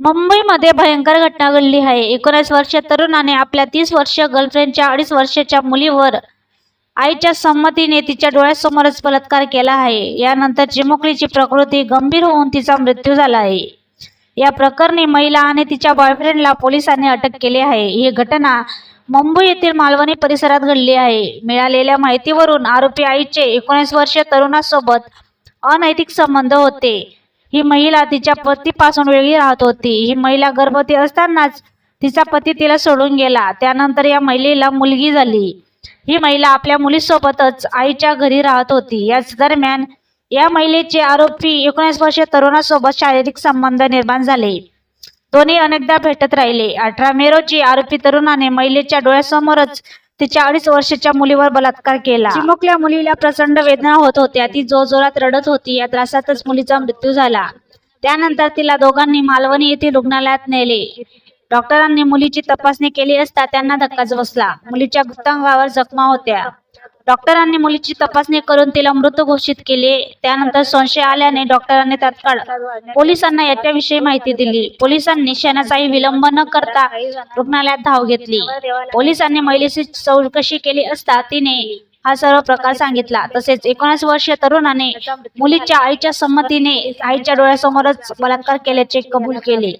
मुंबईमध्ये भयंकर घटना घडली आहे. एकोणीस वर्षीय तरुणाने आपल्या तीस वर्षीय गर्लफ्रेंडच्या अडीच वर्षाच्या मुलीवर आईच्या संमतीने तिच्या डोळ्यासमोरच बलात्कार केला आहे. यानंतर चिमुकलीची प्रकृती गंभीर होऊन तिचा मृत्यू झाला आहे. या प्रकरणी महिला आणि तिच्या बॉयफ्रेंडला पोलिसांनी अटक केली आहे. ही घटना मुंबई येथील मालवणी परिसरात घडली आहे. मिळालेल्या माहितीवरून आरोपी आईचे एकोणीस वर्षीय तरुणासोबत अनैतिक संबंध होते. ही महिला तिच्या पतीपासून वेगळी राहत होती. ही महिला गर्भवती असतानाच तिचा पती तिला सोडून गेला. त्यानंतर या महिलेला मुलगी झाली. ही महिला आपल्या मुलीसोबतच आईच्या घरी राहत होती. याच दरम्यान या महिलेचे आरोपी एकोणीस वर्षीय तरुणासोबत शारीरिक संबंध निर्माण झाले. दोन्ही अनेकदा भेटत राहिले. अठरा मे रोजी आरोपी तरुणाने महिलेच्या डोळ्यासमोरच तिच्या अडीच वर्षाच्या मुलीवर बलात्कार केला. चिमुकल्या मुलीला प्रचंड वेदना होत होत्या. ती जोरजोरात रडत होती. या त्रासातच मुलीचा मृत्यू झाला. त्यानंतर तिला दोघांनी मालवणी येथील रुग्णालयात नेले. डॉक्टरांनी मुलीची तपासणी केली असता त्यांना धक्काच बसला. मुलीच्या गुप्तांगावर जखमा होत्या. डॉक्टरांनी मुलीची तपासणी करून तिला मृत घोषित केले. त्यानंतर संशय आल्याने डॉक्टरांनी तात्काळ पोलिसांना याच्याविषयी माहिती दिली. पोलिसांनी क्षणाचाही विलंब न करता रुग्णालयात धाव घेतली. पोलिसांनी महिलेची चौकशी केली असता तिने हा सर्व प्रकार सांगितला. तसेच एकोणीस वर्षीय तरुणाने मुलीच्या आईच्या संमतीने आईच्या डोळ्यासमोरच बलात्कार केल्याचे कबूल केले.